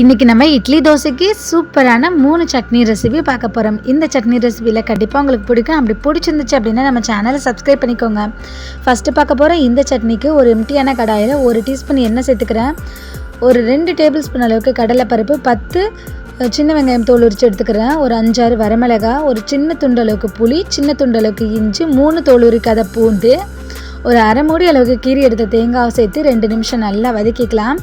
இன்றைக்கி நம்ம இட்லி தோசைக்கு சூப்பரான மூணு சட்னி ரெசிபி பார்க்க போகிறோம் இந்த சட்னி ரெசிபியில் கண்டிப்பாக உங்களுக்கு பிடிக்கும். அப்படி பிடிச்சிருந்துச்சு அப்படின்னா நம்ம சேனலை சப்ஸ்கிரைப் பண்ணிக்கோங்க. ஃபஸ்ட்டு பார்க்க போகிற இந்த சட்னிக்கு ஒரு எம்டியான கடாயில் ஒரு டீஸ்பூன் எண்ணெய் சேர்த்துக்கிறேன். ஒரு ரெண்டு டேபிள் ஸ்பூன் அளவுக்கு கடலைப்பருப்பு பத்து சின்ன வெங்காயம் தோல் உரிச்சு எடுத்துக்கிறேன். ஒரு அஞ்சாறு வரமிளகா ஒரு சின்ன துண்டு அளவுக்கு புளி சின்ன துண்டு அளவுக்கு இஞ்சி மூணு தோல் உரிக்காத பூண்டு ஒரு அரை மூடி அளவுக்கு கீரி எடுத்த தேங்காவை சேர்த்து ரெண்டு நிமிஷம் நல்லா வதக்கிக்கலாம்.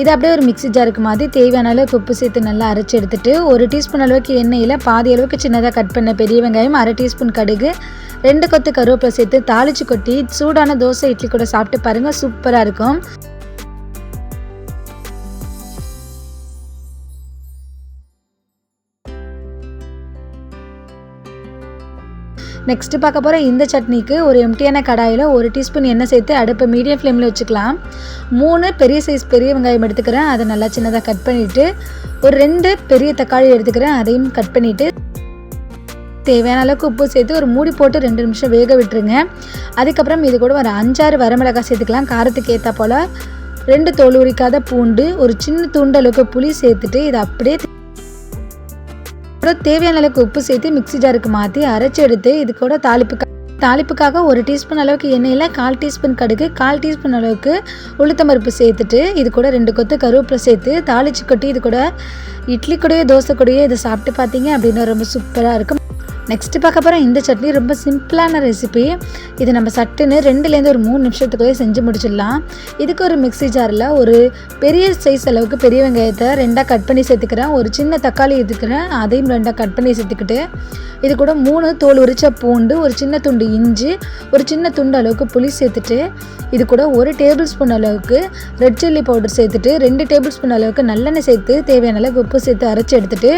இதை அப்படியே ஒரு மிக்சி ஜாருக்கு மாதிரி தேவையான அளவுக்கு உப்பு சேர்த்து நல்லா அரைச்சி எடுத்துட்டு ஒரு டீஸ்பூன் அளவுக்கு எண்ணெயில் பாதி அளவுக்கு சின்னதாக கட் பண்ண பெரிய வெங்காயம் அரை டீஸ்பூன் கடுகு ரெண்டு கொத்து கருவேப்பிலை சேர்த்து தாளிச்சு கொட்டி சூடான தோசை இட்லி கூட சாப்பிட்டு பாருங்கள் சூப்பராக இருக்கும். நெக்ஸ்ட்டு பார்க்க போகிற இந்த சட்னிக்கு ஒரு எம்டியான கடாயில் ஒரு டீஸ்பூன் எண்ணெய் சேர்த்து அடுப்பை மீடியம் ஃப்ளேமில் வச்சுக்கலாம். மூணு பெரிய சைஸ் பெரிய வெங்காயம் எடுத்துக்கிறேன். அதை நல்லா சின்னதாக கட் பண்ணிவிட்டு ஒரு ரெண்டு பெரிய தக்காளி எடுத்துக்கிறேன். அதையும் கட் பண்ணிவிட்டு தேவையான அளவுக்கு உப்பு சேர்த்து ஒரு மூடி போட்டு ரெண்டு நிமிஷம் வேக விட்டுருங்க. அதுக்கப்புறம் இது கூட ஒரு அஞ்சாறு வரமிளகாய் சேர்த்துக்கலாம். காரத்துக்கு ஏற்ற போல் ரெண்டு தோல் உரிக்காத பூண்டு ஒரு சின்ன துண்டு புளி சேர்த்துட்டு இதை அப்படியே அப்புறம் தேவையான அளவுக்கு உப்பு சேர்த்து மிக்சி ஜாருக்கு மாற்றி அரைச்சி எடுத்து இது கூட தாளிப்பு தாளிப்புக்காக ஒரு டீஸ்பூன் அளவுக்கு எண்ணெயில் கால் டீஸ்பூன் கடுகு கால் டீஸ்பூன் அளவுக்கு உளுத்தம்பருப்பு சேர்த்துட்டு இது கூட ரெண்டு கொத்து கருவேப்பிலை சேர்த்து தாளிச்சு கொட்டி இது கூட இட்லி கூடயே தோசை கூடயே இதை சாப்பிட்டு பார்த்தீங்க அப்படின்னா ரொம்ப சூப்பராக இருக்கும். நெக்ஸ்ட்டு பார்க்க போகிற இந்த சட்னி ரொம்ப சிம்பிளான ரெசிபி இது நம்ம சட்டுன்னு ரெண்டுலேருந்து ஒரு மூணு நிமிஷத்துக்குள்ளே செஞ்சு முடிச்சிடலாம். இதுக்கு ஒரு மிக்சி ஜாரில் ஒரு பெரிய சைஸ் அளவுக்கு பெரிய வெங்காயத்தை ரெண்டாக கட் பண்ணி சேர்த்துக்கிறேன். ஒரு சின்ன தக்காளி எடுத்துக்கிறேன். அதையும் ரெண்டாக கட் பண்ணி சேர்த்துக்கிட்டு இது கூட மூணு தோல் உரிச்ச பூண்டு ஒரு சின்ன துண்டு இஞ்சி ஒரு சின்ன துண்டு அளவுக்கு புளி சேர்த்துட்டு இது கூட ஒரு டேபிள் ஸ்பூன் அளவுக்கு ரெட் சில்லி பவுடர் சேர்த்துட்டு ரெண்டு டேபிள் ஸ்பூன் அளவுக்கு நல்லெண்ணெய் சேர்த்து தேவையான அளவுக்கு உப்பு சேர்த்து அரைச்சி எடுத்துகிட்டு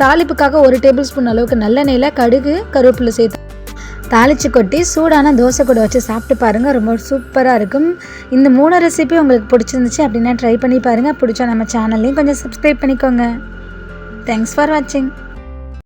தாளிப்புக்காக ஒரு டேபிள் ஸ்பூன் அளவுக்கு நல்லெண்ணெயில் கடுகு கருவேப்பிலை சேர்த்து தாளித்து கொட்டி சூடான தோசை கூட வச்சு சாப்பிட்டு பாருங்கள் ரொம்ப சூப்பராக இருக்கும். இந்த மூணு ரெசிபி உங்களுக்கு பிடிச்சிருந்துச்சு அப்படின்னா ட்ரை பண்ணி பாருங்கள் பிடிச்சா நம்ம சேனல்லையும் கொஞ்சம் சப்ஸ்கிரைப் பண்ணிக்கோங்க. தேங்க்ஸ் ஃபார் வாட்சிங்